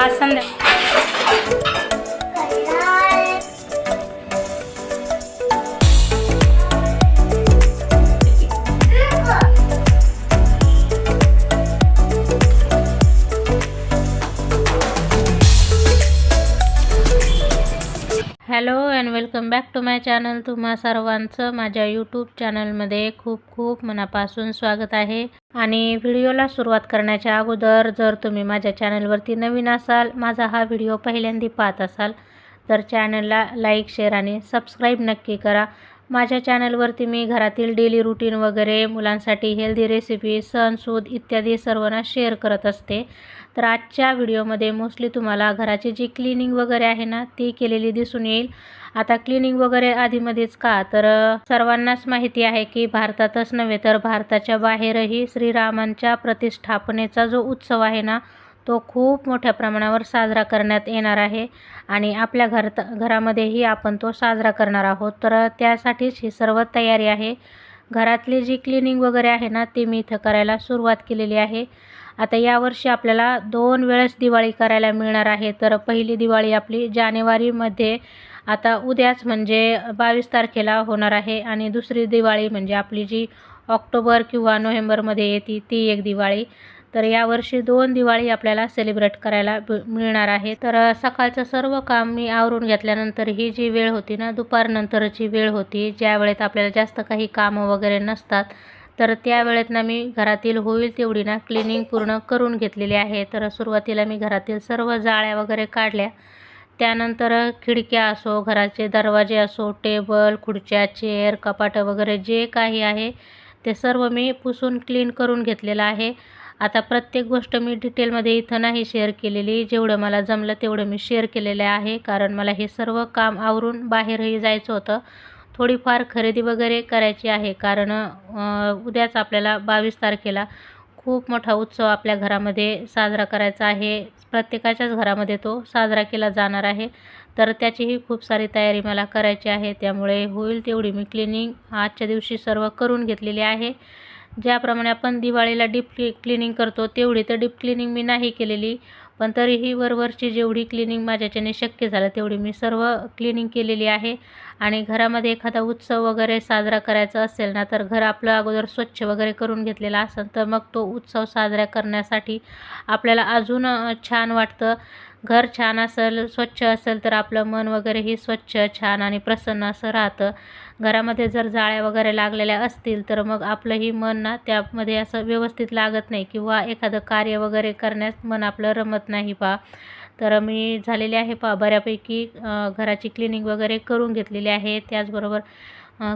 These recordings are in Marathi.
आज Sandhya hello and welcome back to my channel. तुम्हा सर्वांचं माझ्या यूट्यूब चॅनलमध्ये खूप खूप मनापासून स्वागत आहे. आणि व्हिडिओला सुरुवात करण्याच्या अगोदर जर तुम्ही माझ्या चॅनलवरती नवीन असाल माझा हा व्हिडिओ पहिल्यांदा पाहत असाल तर चॅनलला लाईक शेअर आणि सबस्क्राईब नक्की करा. माझ्या चॅनलवरती मी घरातील डेली रुटीन वगैरे मुलांसाठी हेल्दी रेसिपी सणसूद इत्यादी सर्वांना शेअर करत असते. तर आजच्या व्हिडिओमध्ये मोस्टली तुम्हाला घराची जी क्लिनिंग वगैरे आहे ना ती केलेली दिसून येईल. आता क्लिनिंग वगैरे आधीमध्येच का? तर सर्वांनाच माहिती आहे की भारतातच नव्हे तर भारताच्या बाहेरही श्रीरामांच्या प्रतिष्ठापनेचा जो उत्सव आहे ना तो खूप मोठ्या प्रमाणावर साजरा करण्यात येणार आहे. आणि आपल्या घरात घरामध्येही आपण तो साजरा करणार आहोत. तर त्यासाठीच ही सर्व तयारी आहे. घरातली जी क्लिनिंग वगैरे आहे ना ती मी इथं करायला सुरुवात केलेली आहे. आता यावर्षी आपल्याला दोन वेळेस दिवाळी करायला मिळणार आहे. तर पहिली दिवाळी आपली जानेवारीमध्ये आता उद्याच म्हणजे बावीस तारखेला होणार आहे. आणि दुसरी दिवाळी म्हणजे आपली जी ऑक्टोबर किंवा नोव्हेंबरमध्ये येते ती एक दिवाळी. तर यावर्षी दोन दिवाळी आपल्याला सेलिब्रेट करायला मिळणार आहे. तर सकाळचं सर्व काम मी आवरून घेतल्यानंतर ही जी वेळ होती ना दुपारनंतरची वेळ होती ज्या वेळेत आपल्याला जास्त काही कामं वगैरे नसतात तर त्या वेळेत ना मी घरातील होईल तेवढी ना क्लिनिंग पूर्ण करून घेतलेली आहे. तर सुरुवातीला मी घरातील सर्व जाळ्या वगैरे काढल्या. त्यानंतर खिडक्या असो घराचे दरवाजे असो टेबल खुर्च्या चेअर कपाटं वगैरे जे काही आहे ते सर्व मी पुसून क्लीन करून घेतलेलं आहे. आता प्रत्येक गोष्ट मी डिटेलमध्ये इथं नाही शेअर केलेली. जेवढं मला जमलं तेवढं मी शेअर केलेलं आहे. कारण मला हे सर्व काम आवरून बाहेरही जायचं होतं. थोडीफार खरेदी वगैरे करायची आहे. कारण उद्याच आपल्याला बावीस तारखेला खूप मोठा उत्सव आपल्या घरामध्ये साजरा करायचा आहे. प्रत्येकाच्याच घरामध्ये तो साजरा केला जाणार आहे. तर त्याचीही खूप सारी तयारी मला करायची आहे. त्यामुळे होईल तेवढी मी क्लिनिंग आजच्या दिवशी सर्व करून घेतलेली आहे. ज्याप्रमाणे आपण दिवाळीला डीप क्ली क्लिनिंग करतो तेवढी तर डीप क्लिनिंग मी नाही केलेली. पण तरीही वरवरची जेवढी क्लिनिंग माझ्याच्याने शक्य झालं तेवढी मी सर्व क्लिनिंग केलेली आहे. आणि घरामध्ये एखादा उत्सव वगैरे साजरा करायचा असेल ना तर घर आपलं अगोदर स्वच्छ वगैरे करून घेतलेलं असेल तर मग तो उत्सव साजरा करण्यासाठी आपल्याला अजून छान वाटतं. घर छान असेल स्वच्छ असेल तर आपलं मन वगैरेही स्वच्छ छान आणि प्रसन्न असं राहतं. घरामध्ये जर जाळ्या वगैरे लागलेल्या असतील तर मग आपलंही मन ना त्यामध्ये असं व्यवस्थित लागत नाही किंवा एखादं कार्य वगैरे करण्यास मन आपलं रमत नाही पा तर मी झालेली आहे पा बऱ्यापैकी घराची क्लिनिंग वगैरे करून घेतलेली आहे. त्याचबरोबर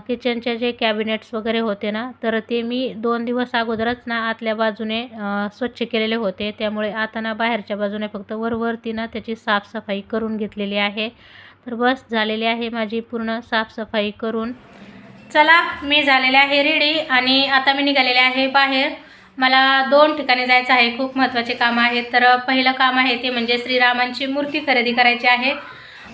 किचनचे जे कॅबिनेट्स वगैरे होते ना तर ते मी दोन दिवस अगोदरच ना आतल्या बाजूने स्वच्छ केलेले होते. त्यामुळे आता ना बाहेरच्या बाजूने फक्त वरवरती ना त्याची साफसफाई करून घेतलेली आहे. तर बस झालेली आहे माझी पूर्ण साफसफाई करून. चला मी झालेले आहे रेडी आणि आता मी निघालेले आहे बाहेर. मला दोन ठिकाणी जायचं आहे खूप महत्त्वाचे काम आहेत तर पहिलं काम आहे ते म्हणजे श्रीरामांची मूर्ती खरेदी करायची आहे.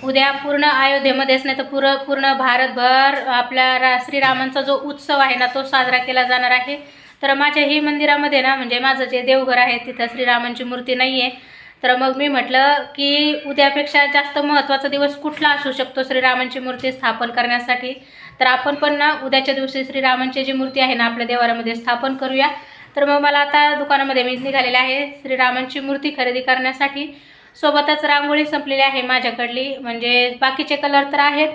उद्या पूर्ण अयोध्येमध्येच नाही तर पुर पूर्ण भारतभर आपल्या रा श्रीरामांचा जो उत्सव आहे ना तो साजरा केला जाणार आहे. तर माझ्या ही मंदिरामध्ये ना म्हणजे माझं जे देवघर आहे तिथं श्रीरामांची मूर्ती नाही आहे तर मग मी म्हटलं की उद्यापेक्षा जास्त महत्त्वाचा दिवस कुठला असू शकतो श्रीरामांची मूर्ती स्थापन करण्यासाठी? तर आपण पण ना उद्याच्या दिवशी श्रीरामांची जी मूर्ती आहे ना आपल्या देवारामध्ये स्थापन करूया. तर मग मला आता दुकानामध्ये मी निघालेले आहे. श्रीरामांची मूर्ती खरेदी करण्यासाठी सोबतच रांगोळी संपलेली आहे माझ्याकडली. म्हणजे बाकीचे कलर तर आहेत.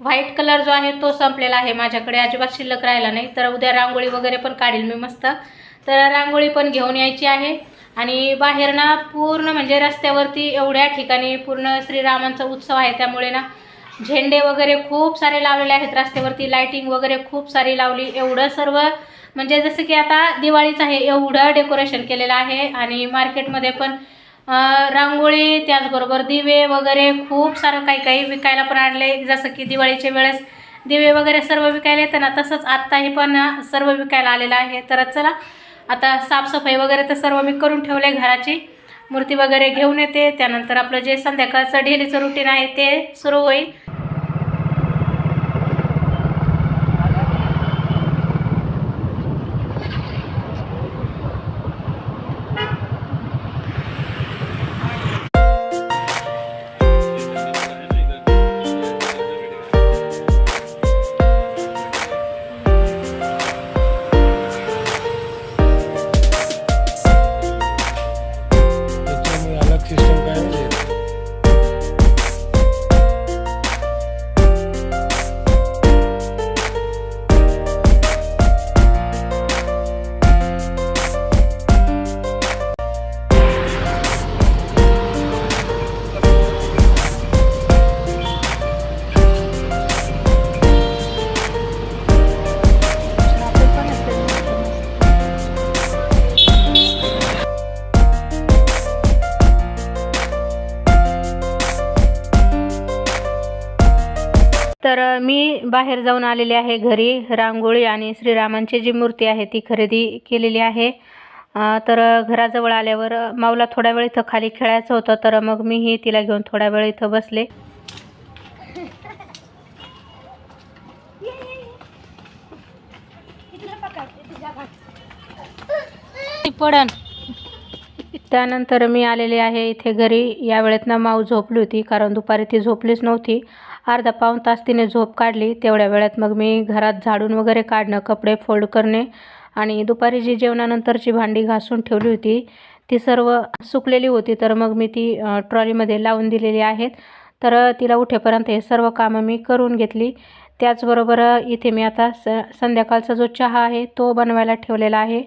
व्हाईट कलर जो आहे तो संपलेला आहे माझ्याकडे. अजिबात शिल्लक राहिला नाही. तर उद्या रांगोळी वगैरे पण काढेल मी मस्त. तर रांगोळी पण घेऊन यायची आहे. आणि बाहेर ना पूर्ण म्हणजे रस्त्यावरती एवढ्या ठिकाणी पूर्ण श्रीरामांचा उत्सव आहे. त्यामुळे ना झेंडे वगैरे खूप सारे लावलेले आहेत. रस्त्यावरती लाईटिंग वगैरे खूप सारी लावली. एवढं सर्व म्हणजे जसं की आता दिवाळीचं आहे एवढं डेकोरेशन केलेलं आहे आणि मार्केटमध्ये पण रांगोळी त्याचबरोबर दिवे वगैरे खूप सारं काही काही विकायला पण आणले. जसं की दिवाळीच्या वेळेस दिवे वगैरे सर्व विकायला येतं ना तसंच आत्ताही पण सर्व विकायला आलेलं आहे. तर चला आता साफसफाई वगैरे तर सर्व मी करून ठेवले घराची. मूर्ती वगैरे घेऊन येते. त्यानंतर आपलं जे संध्याकाळचं डेलीचं रुटीन आहे ते सुरू होईल. तर मी बाहेर जाऊन आलेले आहे घरी. रांगोळी आणि श्रीरामांची जी मूर्ती आहे ती खरेदी केलेली आहे. तर घराजवळ आल्यावर माऊला थोडा वेळ इथं खाली खेळायचं होतं तर मग मीही तिला घेऊन थोडा वेळ इथं बसले. पडन. त्यानंतर मी आलेले आहे इथे घरी. या वेळेत ना माऊ झोपली होती कारण दुपारी ती झोपलीच नव्हती. अर्धा पाऊण तास तिने झोप काढली. तेवढ्या वेळात मग मी घरात झाडून वगैरे काढणं कपडे फोल्ड करणे आणि दुपारी जी जेवणानंतरची भांडी घासून ठेवली होती ती सर्व सुकलेली होती. तर मग मी ती ट्रॉलीमध्ये लावून दिलेली आहेत. तर तिला उठेपर्यंत हे सर्व कामं मी करून घेतली. त्याचबरोबर इथे मी आता स संध्याकाळचा जो चहा आहे तो बनवायला ठेवलेला आहे.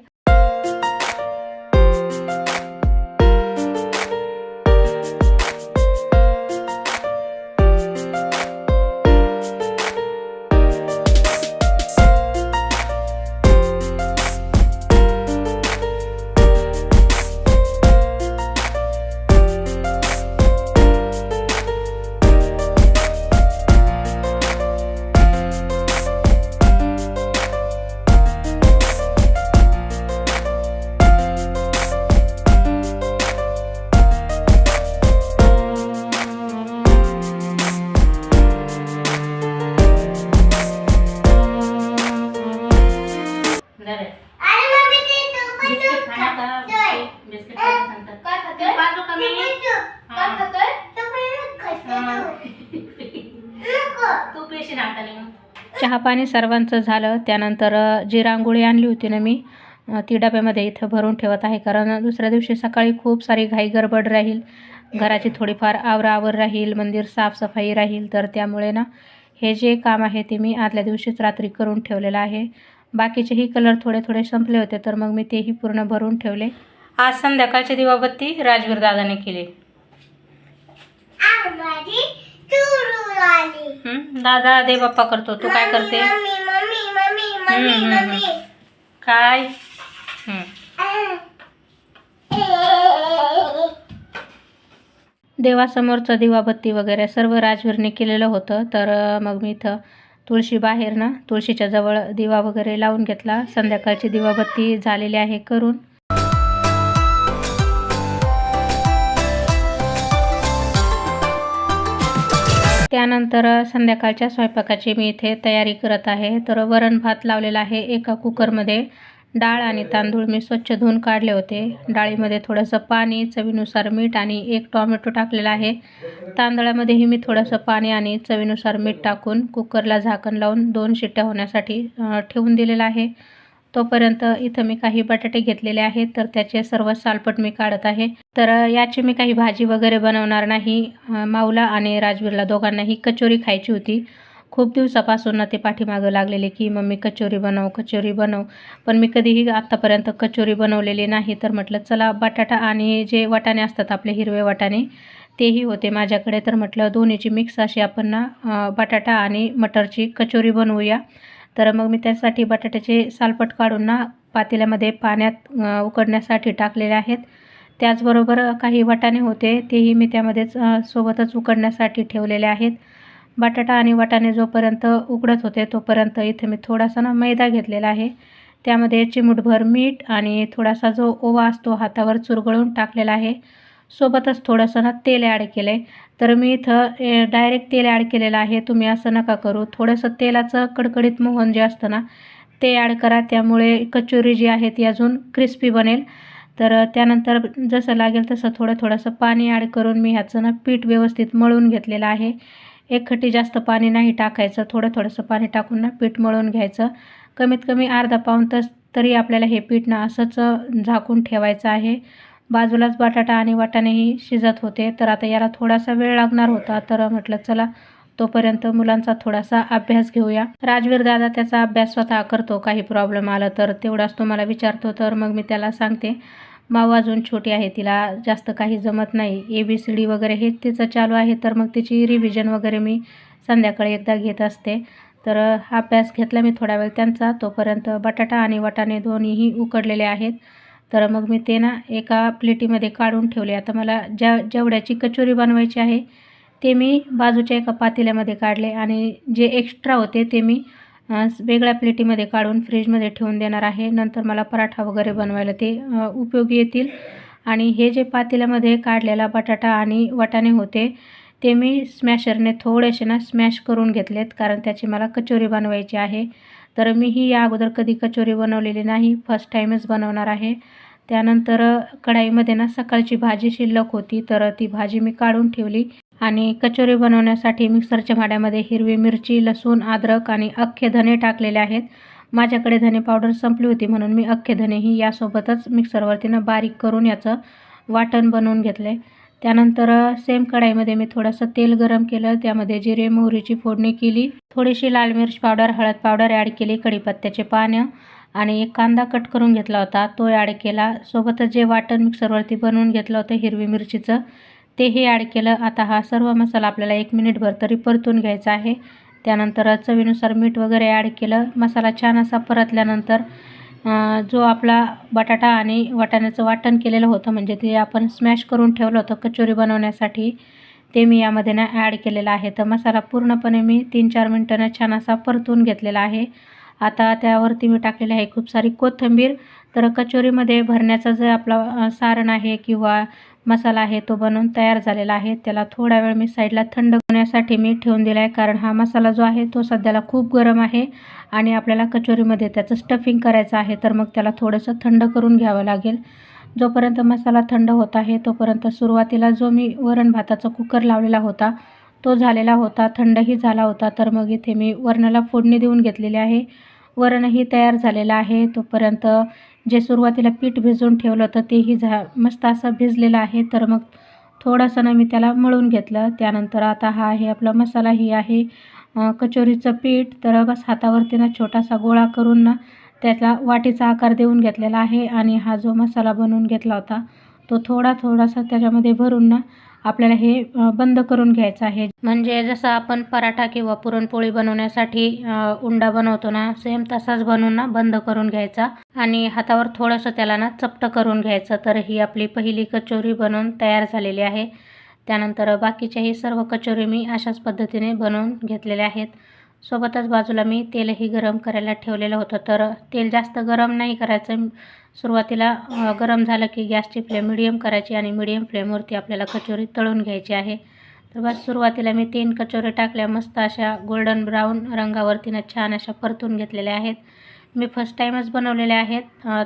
तू. पेशी हाताने चहा पाणी सर्वांचं झालं. त्यानंतर जी रांगोळी आणली होती ना मी ती डब्यामध्ये इथं भरून ठेवत आहे. कारण दुसऱ्या दिवशी सकाळी खूप सारी घाई गडबड राहील. घराची थोडीफार आवरावर राहील. मंदिर साफसफाई राहील. तर त्यामुळे ना हे जे काम आहे ते मी आदल्या दिवशीच रात्री करून ठेवलेलं आहे. बाकीचेही कलर थोडे थोडे संपले होते. तर मग मी तेही पूर्ण भरून ठेवले. आज संध्याकाळची दिवाबत्ती राजवीर दादाने केली. दादा दे बाप्पा करतो. तू काय करते? काय. देवासमोरचं दिवाबत्ती वगैरे सर्व राजवीरने केलेलं होतं. तर मग मी इथं तुळशी बाहेर ना तुळशीच्या जवळ दिवा वगैरे लावून घेतला. संध्याकाळची दिवाबत्ती झालेली आहे करून. त्यानंतर संध्याकाळच्या स्वयंपाकाची मी इथे तयारी करत आहे. तर वरण भात लावलेला आहे एका कुकरमध्ये. डाळ आणि तांदूळ मी स्वच्छ धुवून काढले होते. डाळीमध्ये थोडंसं पाणी चवीनुसार मीठ आणि एक टॉमॅटो टाकलेला आहे. तांदळामध्येही मी थोडंसं पाणी आणि चवीनुसार मीठ टाकून कुकरला झाकण लावून दोन शिट्ट्या होण्यासाठी ठेवून दिलेलं आहे. तोपर्यंत इथं मी काही बटाटे घेतलेले आहेत तर त्याचे सर्व सालपट मी काढत आहे. तर याची मी काही भाजी वगैरे बनवणार नाही. माऊला आणि राजवीरला दोघांनाही कचोरी खायची होती. खूप दिवसापासून ना ते पाठीमागं लागलेले की मम्मी कचोरी बनव कचोरी बनव. पण मी कधीही आत्तापर्यंत कचोरी बनवलेली नाही तर म्हटलं चला बटाटा आणि जे वाटाणे असतात आपले हिरवे वाटाणे तेही होते माझ्याकडे. तर म्हटलं दोन्हीची मिक्स अशी आपण ना बटाटा आणि मटरची कचोरी बनवूया. तर मग मी त्यासाठी बटाट्याचे सालपट काढून ना पातेल्यामध्ये पाण्यात उकडण्यासाठी टाकलेले आहेत. त्याचबरोबर काही वाटाणे होते तेही मी त्यामध्येच सोबतच उकडण्यासाठी ठेवलेले आहेत. बटाटा आणि वाटाणे जोपर्यंत उकडत होते तोपर्यंत इथे मी थोडासा ना मैदा घेतलेला आहे. त्यामध्ये चिमूटभर मीठ आणि थोडासा जो ओवा असतो हातावर चुरगळून टाकलेला आहे. सोबतच थोडंसं ना तेल ॲड केलं आहे तर मी इथं डायरेक्ट तेल ॲड केलेलं आहे. तुम्ही असं नका करू. थोडंसं तेलाचं कडकडीत मोहन जे असतं ना ते ॲड करा. त्यामुळे कचोरी जी आहे ती अजून क्रिस्पी बनेल. तर त्यानंतर जसं लागेल तसं थोडं थोडंसं पाणी ॲड करून मी ह्याचं ना पीठ व्यवस्थित मळून घेतलेलं आहे. एक खटी जास्त पाणी नाही टाकायचं. थोडं थोडंसं पाणी टाकून ना पीठ मळून घ्यायचं. कमीत कमी अर्धा पाऊण तास तरी आपल्याला हे पीठ ना असंच झाकून ठेवायचं आहे. बाजूलाच बटाटा आणि वाटाणेही शिजत होते. तर आता याला थोडासा वेळ लागणार होता. तर म्हटलं चला तोपर्यंत मुलांचा थोडासा अभ्यास घेऊया. राजवीर दादा त्याचा अभ्यास स्वतः करतो. काही प्रॉब्लेम आला तर तेवढाच तुम्हाला विचारतो. तर मग मी त्याला सांगते माऊ अजून छोटी आहे तिला जास्त काही जमत नाही. ए बी सी डी वगैरे हे तिचं चालू आहे. तर मग तिची रिव्हिजन वगैरे मी संध्याकाळी एकदा घेत असते. तर अभ्यास घेतला मी थोडा वेळ त्यांचा. तोपर्यंत बटाटा आणि वाटाणे दोन्हीही उकडलेले आहेत. तर मग मी ते ना एका प्लेटीमध्ये काढून ठेवले. आता मला ज्या जेवढ्याची कचोरी बनवायची आहे ते मी बाजूच्या एका पातेल्यामध्ये काढले आणि जे एक्स्ट्रा होते ते मी वेगळ्या प्लेटीमध्ये काढून फ्रीजमध्ये ठेवून देणार आहे. नंतर मला पराठा वगैरे बनवायला ते उपयोगी येतील. आणि हे जे पातेल्यामध्ये काढलेला बटाटा आणि वाटाणे होते ते मी स्मॅशरने थोडेसे ना स्मॅश करून घेतलेत कारण त्याची मला कचोरी बनवायची आहे. तर मी ही या अगोदर कधी कचोरी बनवलेली नाही. फर्स्ट टाईमच बनवणार आहे. त्यानंतर कढाईमध्ये ना सकाळची भाजी शिल्लक होती. तर ती भाजी मी काढून ठेवली. आणि कचोरी बनवण्यासाठी मिक्सरच्या भाड्यामध्ये हिरवी मिरची लसूण अद्रक आणि अख्खे धने टाकलेले आहेत. माझ्याकडे धने पावडर संपली होती म्हणून मी अख्खे धनेही यासोबतच मिक्सरवरती ना बारीक करून याचं वाटण बनवून घेतलं. आहे त्यानंतर सेम कढाईमध्ये मी थोडंसं तेल गरम केलं. त्यामध्ये जिरे मोहरीची फोडणी केली. थोडीशी लाल मिरच पावडर हळद पावडर ॲड केली. कढीपत्त्याचे पानं आणि एक कांदा कट करून घेतला होता. तो ॲड केला. सोबतच जे वाटण मिक्सरवरती बनवून घेतलं होतं हिरवी मिरचीचं तेही ॲड केलं. आता हा सर्व मसाला आपल्याला एक मिनिटभर तरी परतून घ्यायचा आहे. त्यानंतर चवीनुसार मीठ वगैरे ॲड केलं. मसाला छान असा परतल्यानंतर जो आपला बटाटा आणि वाटाण्याचं वाटण केलेलं होतं म्हणजे ते आपण स्मॅश करून ठेवलं होतं कचोरी बनवण्यासाठी ते मी यामध्ये ना ॲड केलेलं आहे. तर मसाला पूर्णपणे मी तीन चार मिनटानं छान असा परतून घेतलेला आहे. आता त्यावरती मी टाकलेली आहे खूप सारी कोथिंबीर. तर कचोरीमध्ये भरण्याचा जे आपला सारण आहे किंवा मसाला आहे तो बनवून तयार झालेला आहे. त्याला थोडा वेळ मी साईडला थंड होण्यासाठी मी ठेवून दिला आहे कारण हा मसाला जो आहे तो सध्याला खूप गरम आहे आणि आपल्याला कचोरीमध्ये त्याचं स्टफिंग करायचं आहे तर मग त्याला थोडंसं थंड करून घ्यावं लागेल. जोपर्यंत मसाला थंड होत आहे तोपर्यंत सुरुवातीला जो मी वरण भाताचा कुकर लावलेला होता तो झालेला होता थंडही झाला होता तर मग इथे मी वरणाला फोडणी देऊन घेतलेली आहे. वरणही तयार झालेलं आहे तोपर्यंत जे सुरुवातीला पीठ भिजवून ठेवलं होतं तेही झा मस्त असं भिजलेलं आहे. तर मग थोडंसं ना मी त्याला मळून घेतलं. त्यानंतर आता हा आहे आपला मसाला ही आहे कचोरीचं पीठ. तर बस हातावरती ना छोटासा गोळा करून ना त्याला वाटीचा आकार देऊन घेतलेला आहे. आणि हा जो मसाला बनवून घेतला होता तो थोडा थोडासा त्याच्यामध्ये भरून ना आपल्याला हे बंद करून घ्यायचं आहे. म्हणजे जसं आपण पराठा किंवा पुरणपोळी बनवण्यासाठी उंडा बनवतो ना सेम तसाच बनवून ना बंद करून घ्यायचा. आणि हातावर थोडंसं त्याला ना चपटं करून घ्यायचं. तर ही आपली पहिली कचोरी बनवून तयार झालेली आहे. त्यानंतर बाकीच्याही सर्व कचोरी मी अशाच पद्धतीने बनवून घेतलेल्या आहेत. सोबतच बाजूला मी तेलही गरम करायला ठेवलेलं होतं. तर तेल जास्त गरम नाही करायचं. सुरुवातीला गरम झालं की गॅसची फ्लेम मिडियम करायची आणि मिडियम फ्लेमवरती आपल्याला कचोरी तळून घ्यायची आहे. तर बस सुरुवातीला मी तीन कचोरी टाकल्या. मस्त अशा गोल्डन ब्राऊन रंगावरतीनं छान अशा परतून घेतलेल्या आहेत. मी फर्स्ट टाईमच बनवलेल्या आहेत.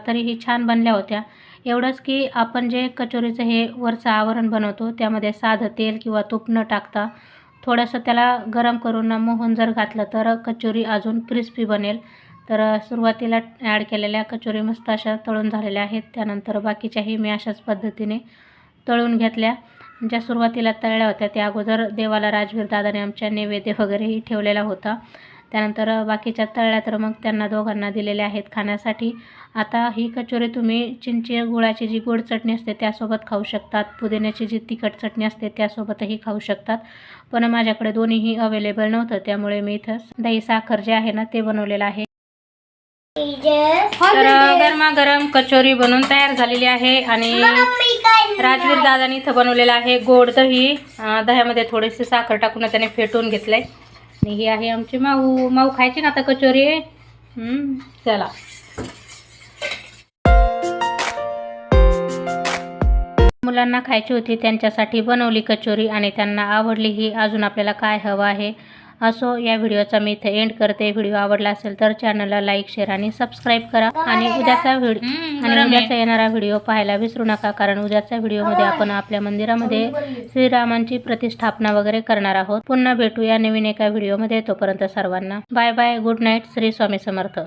तरीही छान बनल्या होत्या. एवढंच की आपण जे कचोरीचं हे वरचं आवरण बनवतो त्यामध्ये साधं तेल किंवा तूप न टाकता थोडंसं त्याला गरम करून मोहन जर घातलं तर कचोरी अजून क्रिस्पी बनेल. तर सुरुवातीला ॲड केलेल्या कचोरी मस्त अशा तळून झालेल्या आहेत. त्यानंतर बाकीच्याही मी अशाच पद्धतीने तळून घेतल्या. ज्या सुरुवातीला तळल्या होत्या त्या अगोदर देवाला राजवीर दादाने आमच्या नैवेद्य वगैरेही ठेवलेला होता. त्यानंतर बाकीच्या तळल्या तर मग त्यांना दोघांना दिलेल्या आहेत खाण्यासाठी. आता ही कचोरी तुम्ही चिंचे गुळाची जी गोड चटणी असते त्यासोबत खाऊ शकतात. पुदिन्याची जी तिखट चटणी असते त्यासोबतही खाऊ शकतात. पण माझ्याकडे दोन्हीही अवेलेबल नव्हतं त्यामुळे मी इथं दही साखर जे आहे ना ते बनवलेलं आहे. तर गरमागरम कचोरी बनवून तयार झालेली आहे आणि राजवीर दादानी इथं बनवलेलं आहे गोड दही. दह्यामध्ये थोडीशी साखर टाकून त्याने फेटून घेतलंय. आणि ही आहे आमची माऊ माऊ खायची ना आता कचोरी. हम्म, चला. मुलांना खायची होती त्यांच्यासाठी बनवली कचोरी आणि त्यांना आवडली ही अजून आपल्याला काय हवं आहे. असो या व्हिडिओचा मी इथे एंड करते. व्हिडिओ आवडला असेल तर चॅनलला लाईक शेअर आणि सबस्क्राईब करा. आणि उद्याचा व्हिडिओ आणि उद्याचा येणारा व्हिडिओ पाहायला विसरू नका कारण उद्याच्या व्हिडिओमध्ये आपण आपल्या मंदिरामध्ये श्रीरामांची प्रतिष्ठापना वगैरे करणार आहोत. पुन्हा भेटूया नवीन एका व्हिडिओमध्ये. तोपर्यंत सर्वांना bye bye good night Shri Swami Samarth.